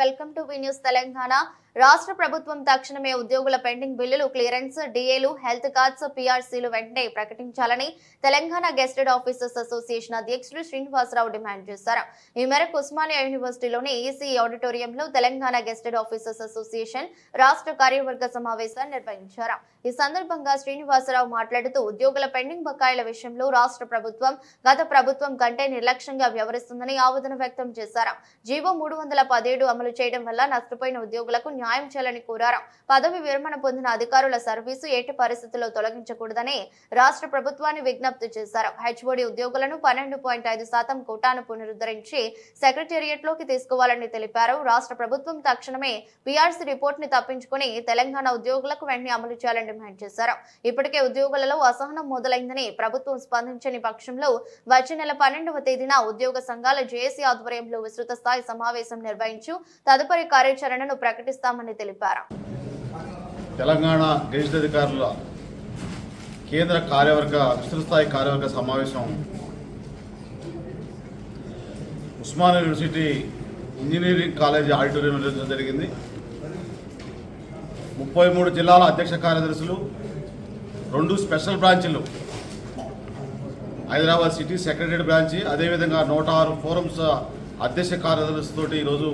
welcome to V News Telangana రాష్ట్ర ప్రభుత్వం తక్షణమే ఉద్యోగుల పెండింగ్ బిల్లులు క్లియరెన్స్ డిఏలు హెల్త్ కార్డ్స్ పీఆర్సీలు వెంటనే ప్రకటించాలని తెలంగాణ గెస్టెడ్ ఆఫీసర్స్ అసోసియేషన్ అధ్యక్షుడు శ్రీనివాసరావు డిమాండ్ చేశారు. ఈ మేరకు ఉస్మానియా యూనివర్సిటీలోని ఈసీ ఆడిటోరియంలో తెలంగాణ గెస్టెడ్ ఆఫీసర్స్ అసోసియేషన్ రాష్ట్ర కార్యవర్గ సమావేశాన్ని నిర్వహించారు. ఈ సందర్భంగా శ్రీనివాసరావు మాట్లాడుతూ ఉద్యోగుల పెండింగ్ బకాయిల విషయంలో రాష్ట్ర ప్రభుత్వం గత ప్రభుత్వం కంటే నిర్లక్ష్యంగా వ్యవహరిస్తుందని ఆవేదన వ్యక్తం చేశారు. జీవో మూడు వందల పదిహేడు అమలు చేయడం వల్ల నష్టపోయిన ఉద్యోగులకు న్యాయం చేయాలని కోరారు. పదవి విరమణ పొందిన అధికారుల సర్వీసు ఏటి పరిస్థితుల్లో తొలగించకూడదని రాష్ట్ర ప్రభుత్వాన్ని విజ్ఞప్తి చేశారు. హెచ్ఓడి ఉద్యోగులను పన్నెండు పాయింట్ ఐదు శాతం కోటాను పునరుద్ధరించి సెక్రటేరియట్లోకి తీసుకోవాలని తెలిపారు. రాష్ట్ర ప్రభుత్వం తక్షణమే పీఆర్సీ రిపోర్ట్ని తప్పించుకుని తెలంగాణ ఉద్యోగులకు వెంటనే అమలు చేయాలని డిమాండ్ చేశారు. ఇప్పటికే ఉద్యోగులలో అసహనం మొదలైందని ప్రభుత్వం స్పందించని పక్షంలో వచ్చే నెల పన్నెండవ తేదీన ఉద్యోగ సంఘాల జేఏసీ ఆధ్వర్యంలో విస్తృత స్థాయి సమావేశం నిర్వహించు తదుపరి కార్యాచరణను చేస్తామని తెలిపారు. తెలంగాణ గెజిట్ అధికారుల కేంద్ర కార్యవర్గ విస్తృత స్థాయి కార్యవర్గ సమావేశం Osman university engineering college auditorium నిర్వహించడం జరిగింది. ముప్పై మూడు జిల్లాల అధ్యక్ష కార్యదర్శులు రెండు స్పెషల్ బ్రాంచ్లు హైదరాబాద్ సిటీ సెక్రటరీ బ్రాంచి అదేవిధంగా నూట ఆరు ఫోరమ్స్ అధ్యక్ష కార్యదర్శితోటి ఈరోజు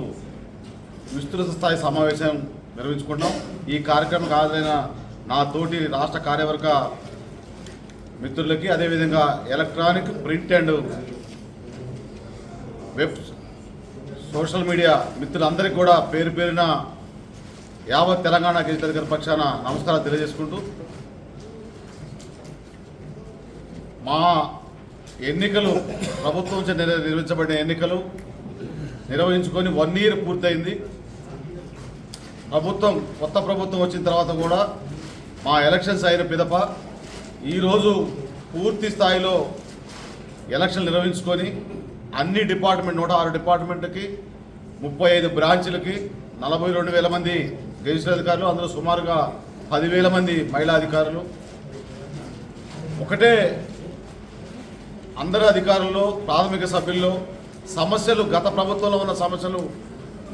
విస్తృత స్థాయి సమావేశం నిర్వహించుకుంటాం ఈ కార్యక్రమం హాజరైన నా తోటి రాష్ట్ర కార్యవర్గ మిత్రులకి అదేవిధంగా electronic print and web social media మిత్రులందరికీ కూడా పేరు పేరిన యావత్ తెలంగాణ గెజిట్ అధికార పక్షాన నమస్కారాలు తెలియజేసుకుంటూ మా ఎన్నికలు ప్రభుత్వం నుంచి నిర్వహించబడిన ఎన్నికలు నిర్వహించుకొని వన్ ఇయర్ పూర్తయింది. ప్రభుత్వం కొత్త ప్రభుత్వం వచ్చిన తర్వాత కూడా మా ఎలక్షన్స్ అయిన పిదప ఈరోజు పూర్తి స్థాయిలో ఎలక్షన్ నిర్వహించుకొని అన్ని డిపార్ట్మెంట్ నూట ఆరు డిపార్ట్మెంట్కి ముప్పై ఐదు బ్రాంచ్లకి నలభై రెండు వేల మంది గెజిస్టర్ అధికారులు అందులో సుమారుగా పదివేల మంది మహిళా అధికారులు. ఒకటే అందరి అధికారుల్లో ప్రాథమిక సభ్యుల్లో సమస్యలు గత ప్రభుత్వంలో ఉన్న సమస్యలు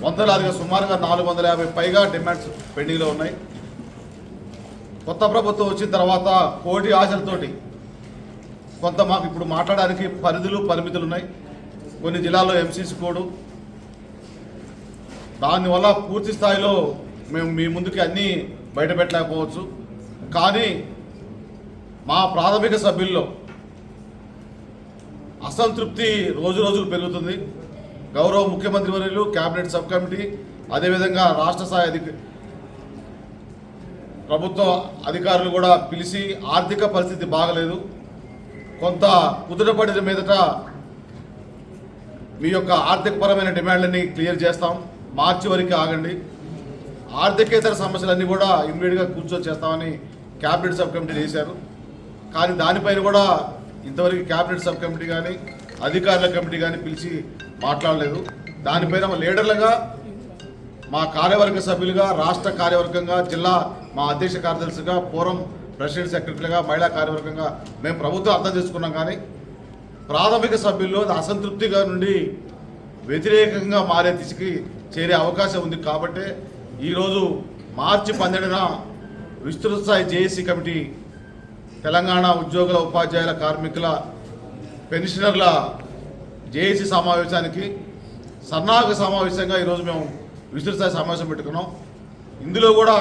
వందలాదిగా సుమారుగా నాలుగు వందల యాభై పైగా డిమాండ్స్ పెండింగ్లో ఉన్నాయి. కొత్త ప్రభుత్వం వచ్చిన తర్వాత కోటి ఆశలతోటి కొంత మాకు ఇప్పుడు మాట్లాడడానికి పరిధులు పరిమితులు ఉన్నాయి. కొన్ని జిల్లాల్లో ఎంసీసీ కోడ్. దానివల్ల పూర్తి స్థాయిలో మేము మీ ముందుకి అన్నీ బయటపెట్టలేకపోవచ్చు. కానీ మా ప్రాథమిక సభ్యుల్లో అసంతృప్తి రోజు రోజులు పెరుగుతుంది. గౌరవ ముఖ్యమంత్రి వర్యులు కేబినెట్ సబ్ కమిటీ అదేవిధంగా రాష్ట్ర స్థాయి అధిక ప్రభుత్వ అధికారులు కూడా పిలిచి ఆర్థిక పరిస్థితి బాగలేదు. కొంత కుదుటపడిన మీదట మీ యొక్క ఆర్థికపరమైన డిమాండ్లన్నీ క్లియర్ చేస్తాం. మార్చి వరకు ఆగండి. ఆర్థికేతర సమస్యలన్నీ కూడా ఇమ్మీడియట్గా కూర్చొని చేస్తామని క్యాబినెట్ సబ్ కమిటీ చేశారు. కానీ దానిపైన కూడా ఇంతవరకు క్యాబినెట్ సబ్ కమిటీ కానీ అధికారుల కమిటీ కానీ పిలిచి మాట్లాడలేదు. దానిపైన మా లీడర్లుగా మా కార్యవర్గ సభ్యులుగా రాష్ట్ర కార్యవర్గంగా జిల్లా మా అధ్యక్ష కార్యదర్శిగా పూర్వం ప్రెసిడెంట్ సెక్రటరీగా మహిళా కార్యవర్గంగా మేము ప్రభుత్వం అర్థం చేసుకున్నాం కానీ ప్రాథమిక సభ్యుల్లో అసంతృప్తిగా నుండి వ్యతిరేకంగా మారే దిశకి చేరే అవకాశం ఉంది కాబట్టి ఈరోజు మార్చి పన్నెండున విస్తృత స్థాయి జేఏసీ కమిటీ తెలంగాణ ఉద్యోగుల ఉపాధ్యాయుల కార్మికుల పెన్షనర్ల జేఏసీ సమావేశానికి సన్నాహక సమావేశంగా ఈరోజు మేము విస్తృత స్థాయి సమావేశం పెట్టుకున్నాం. ఇందులో కూడా